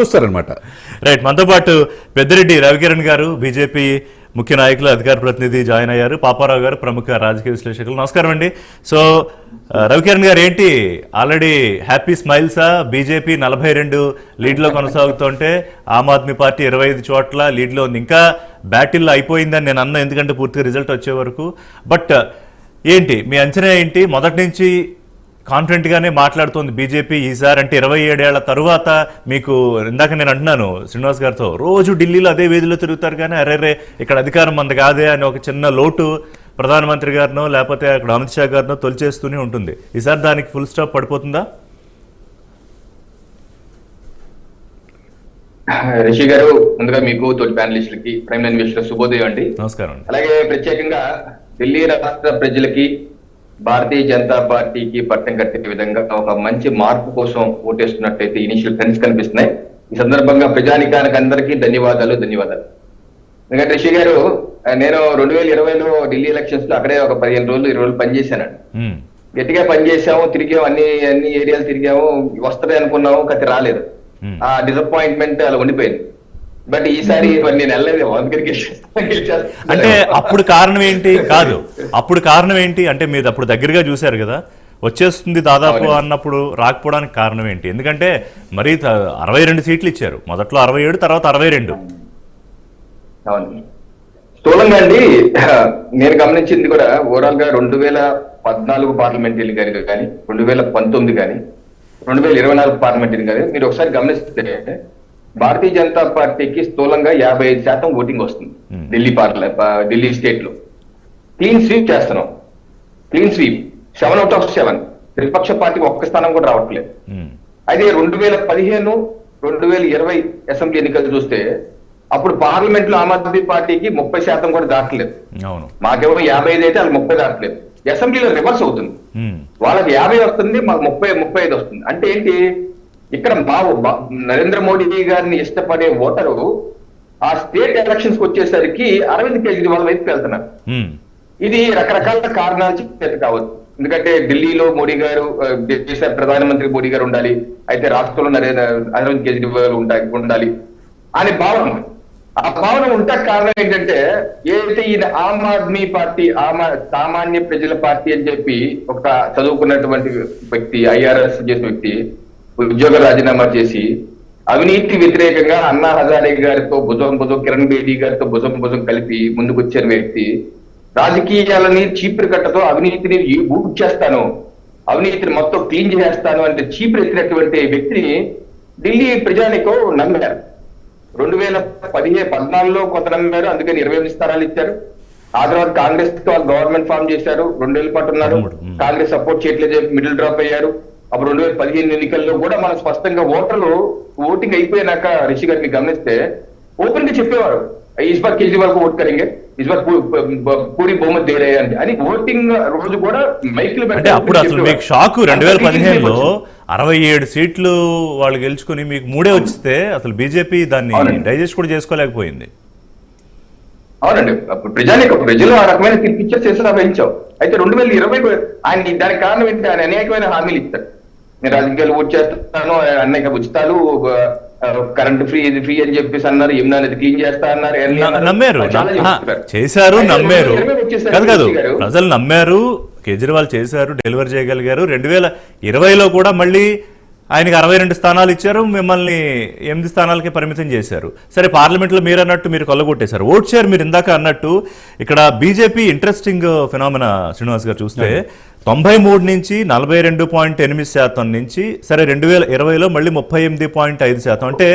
చూస్తారనమాట right మనతో పాటు పెద్దిరెడ్డి రవికిరణ్ గారు బీజేపీ ముఖ్య నాయకులు అధికార ప్రతినిధి జాయిన్ అయ్యారు. పాపారావు గారు ప్రముఖ రాజకీయ విశ్లేషకులు. నమస్కారం అండి. సో రవికిరణ్ గారు ఏంటి? Already happy స్మైల్సా? బీజేపీ నలభై రెండు లీడ్లో కొనసాగుతుంటే ఆమ్ ఆద్మీ పార్టీ ఇరవై ఐదు చోట్ల లీడ్లో ఉంది. ఇంకా బ్యాటిల్లో అయిపోయిందని నేను అన్న ఎందుకంటే పూర్తిగా రిజల్ట్ వచ్చే వరకు. బట్ ఏంటి? మీ అంచనా ఏంటి? మొదటి నుంచి కాన్ఫిడెంట్ గానే మాట్లాడుతోంది బీజేపీ ఈసారి అంటే ఇరవై ఏడేళ్ళ తరువాత మీకు ఇందాక నేను అంటున్నాను శ్రీనివాస్ గారితో రోజు ఢిల్లీలో అదే వీధిలో తిరుగుతారు కానీ అరేరే ఇక్కడ అధికారం మంది కాదే అని ఒక చిన్న లోటు ప్రధానమంత్రి గారినో లేకపోతే అక్కడ అమిత్ షా గారినో తొలిచేస్తూనే ఉంటుంది. ఈసారి దానికి ఫుల్ స్టాప్ పడిపోతుందా? రిషి గారు ముందుగా మీకు తోటి ప్యానలిస్టులకి ప్రైమ్ విషయంలో శుభోదయం అండి. నమస్కారం అలాగే ప్రత్యేకంగా ఢిల్లీ రాష్ట్ర ప్రజలకి భారతీయ జనతా పార్టీకి పట్టం కట్టే విధంగా ఒక మంచి మార్పు కోసం ఓటేస్తున్నట్టయితే ఇనిషియల్ ట్రెండ్స్ కనిపిస్తున్నాయి. ఈ సందర్భంగా ప్రజానికానికి అందరికీ ధన్యవాదాలు ధన్యవాదాలు. ఎందుకంటే రిషి గారు నేను రెండు వేల ఇరవైలో ఢిల్లీ ఎలక్షన్స్లో అక్కడే ఒక పదిహేను రోజులు ఇరవై రోజులు పనిచేశానండి. గట్టిగా పనిచేసాము తిరిగాము అన్ని అన్ని ఏరియాలు తిరిగాము వస్తది అనుకున్నాము కత్తి రాలేదు. ఆ డిసప్పాయింట్మెంట్ అలా ఉండిపోయింది. బట్ ఈసారి మరి నేను వెళ్ళలేదు అందుకని గెలిచేస్తాను. అంటే అప్పుడు కారణం ఏంటి? కాదు. అప్పుడు కారణం ఏంటి? అంటే మీరు అప్పుడు దగ్గరగా చూశారు కదా. వచ్చేస్తుంది దాదాపు. అన్నప్పుడు రాకపోవడానికి కారణం ఏంటి? ఎందుకంటే మరి అరవై రెండు సీట్లు ఇచ్చారు. మొదట్లో అరవై ఏడు తర్వాత అరవై రెండు. స్థూలంగా అండి నేను గమనించింది కూడా ఓవరాల్గా రెండు వేల పద్నాలుగు పార్లమెంట్ ఎన్నికలు కానీ రెండు వేల పంతొమ్మిది కానీ రెండు వేల ఇరవై నాలుగు పార్లమెంట్ ఎన్నికలు మీరు ఒకసారి గమనిస్తే భారతీయ జనతా పార్టీకి స్థూలంగా యాభై ఐదు శాతం ఓటింగ్ వస్తుంది. Hmm. ఢిల్లీ పార్లమెంట్ ఢిల్లీ స్టేట్లో క్లీన్ స్వీప్ చేస్తున్నాం. Clean sweep. Seven out of seven. ప్రతిపక్ష పార్టీకి ఒక్క స్థానం కూడా రావట్లేదు. ఉమ్, అదే రెండు వేల పదిహేను రెండు వేల ఇరవై అసెంబ్లీ ఎన్నికలు చూస్తే అప్పుడు పార్లమెంట్లో ఆమ్ ఆద్మీ పార్టీకి ముప్పై శాతం కూడా దాటలేదు. మాకేమో యాభై ఐదు అయితే వాళ్ళకి ముప్పై దాటలేదు. అసెంబ్లీలో రివర్స్ అవుతుంది. ఉమ్, వాళ్ళకి యాభై వస్తుంది మాకు ముప్పై ముప్పై ఐదు వస్తుంది. అంటే ఏంటి? ఇక్కడ మా బా- నరేంద్ర మోడీ గారిని ఇష్టపడే ఓటరు ఆ స్టేట్ ఎలక్షన్స్కి వచ్చేసరికి అరవింద్ కేజ్రీవాల్ వైపు వెళ్తున్నారు. ఇది రకరకాల కారణాల చేత కావచ్చు. ఎందుకంటే ఢిల్లీలో మోడీ గారు దేశ ప్రధానమంత్రి మోడీ గారు ఉండాలి అయితే రాష్ట్రంలో నరేంద్ర అరవింద్ కేజ్రీవాల్ ఉండా- ఉండాలి అనే భావన ఆ భావన ఉంటే కారణం ఏంటంటే ఏదైతే ఈయన ఆమ్ ఆద్మీ పార్టీ ఆమ సామాన్య ప్రజల పార్టీ అని చెప్పి ఒక చదువుకున్నటువంటి వ్యక్తి ఐఆర్ఎస్ చేసిన వ్యక్తి ఉద్యోగ రాజీనామా చేసి అవినీతి వ్యతిరేకంగా అన్నా హజారే గారితో భుజం భుజం కిరణ్ బేదీ గారితో భుజం భుజం కలిపి ముందుకొచ్చిన వ్యక్తి రాజకీయాలని చీపురు కట్టతో అవినీతిని బూట్ చేస్తాను అవినీతిని మొత్తం క్లీన్ చేస్తాను అంటే చీపురు ఎత్తినటువంటి వ్యక్తిని ఢిల్లీ ప్రజానికో నమ్మారు. రెండు వేల పదిహేను పద్నాలుగులో కొంత నమ్మారు అందుకని ఇరవై ఎనిమిది స్థానాలు ఇచ్చారు. ఆ తర్వాత కాంగ్రెస్తో గవర్నమెంట్ ఫామ్ చేశారు రెండేళ్ళ పాటు ఉన్నారు. కాంగ్రెస్ సపోర్ట్ చేయట్లేదు మిడిల్ డ్రాప్ అయ్యారు. అప్పుడు రెండు వేల పదిహేను ఎన్నికల్లో కూడా మనం స్పష్టంగా ఓటర్లు ఓటింగ్ అయిపోయినాక రిషి గారిని గమనిస్తే ఓపెన్గా చెప్పేవారు ఇస్ బార్ కేజ్రీవాల్కు ఓట్ కరెంగే? ఇస్ బార్ పూరి బహుమతి దేరే అని. అని ఓటింగ్ రోజు కూడా మైక్లు అంటే అప్పుడు అసలు మీకు షాక్ రెండు వేల పదిహేనులో అరవై ఏడు సీట్లు వాళ్ళు గెలుచుకుని మీకు మూడే వచ్చితే అసలు బీజేపీ దాన్ని. డైజెస్ట్ కూడా చేసుకోలేకపోయింది. అవునండి. ప్రజానికి ప్రజలు ఆ రకమైన తీర్పు ఇచ్చే చేసిన వహించావు అయితే రెండు వేల ఇరవై ఆయన దానికి కారణం ఏంటి? ఆయన అనేకమైన హామీలు ఇస్తాడు నేను రాజకీయాలు ఓట్ చేస్తాను అనేక ఉచితాలు కరెంట్ ఫ్రీ ఇది ఫ్రీ అని చెప్పేసి అన్నారు యమునా నది క్లీన్ చేస్తా అన్నారు. నమ్మారు. చేశారు నమ్మారు 2020 వచ్చేసరికి కాదు కాదు ప్రజలు నమ్మారు కేజ్రీవాల్ చేశారు డెలివరీ చేయగలిగారు రెండు వేల ఇరవైలో కూడా మళ్ళీ ఆయనకి అరవై రెండు స్థానాలు ఇచ్చారు మిమ్మల్ని ఎనిమిది స్థానాలకే పరిమితం చేశారు. సరే పార్లమెంట్లో మీరు అన్నట్టు మీరు కొల్లగొట్టేశారు ఓట్ షేర్ మీరు ఇందాక అన్నట్టు ఇక్కడ బీజేపీ ఇంట్రెస్టింగ్ ఫినామినా శ్రీనివాస్ గారు చూస్తే తొంభై మూడు నుంచి నలభై రెండు పాయింట్ ఎనిమిది శాతం నుంచి సరే రెండు వేల ఇరవైలో మళ్ళీ ముప్పై ఎనిమిది పాయింట్ ఐదు శాతం. అంటే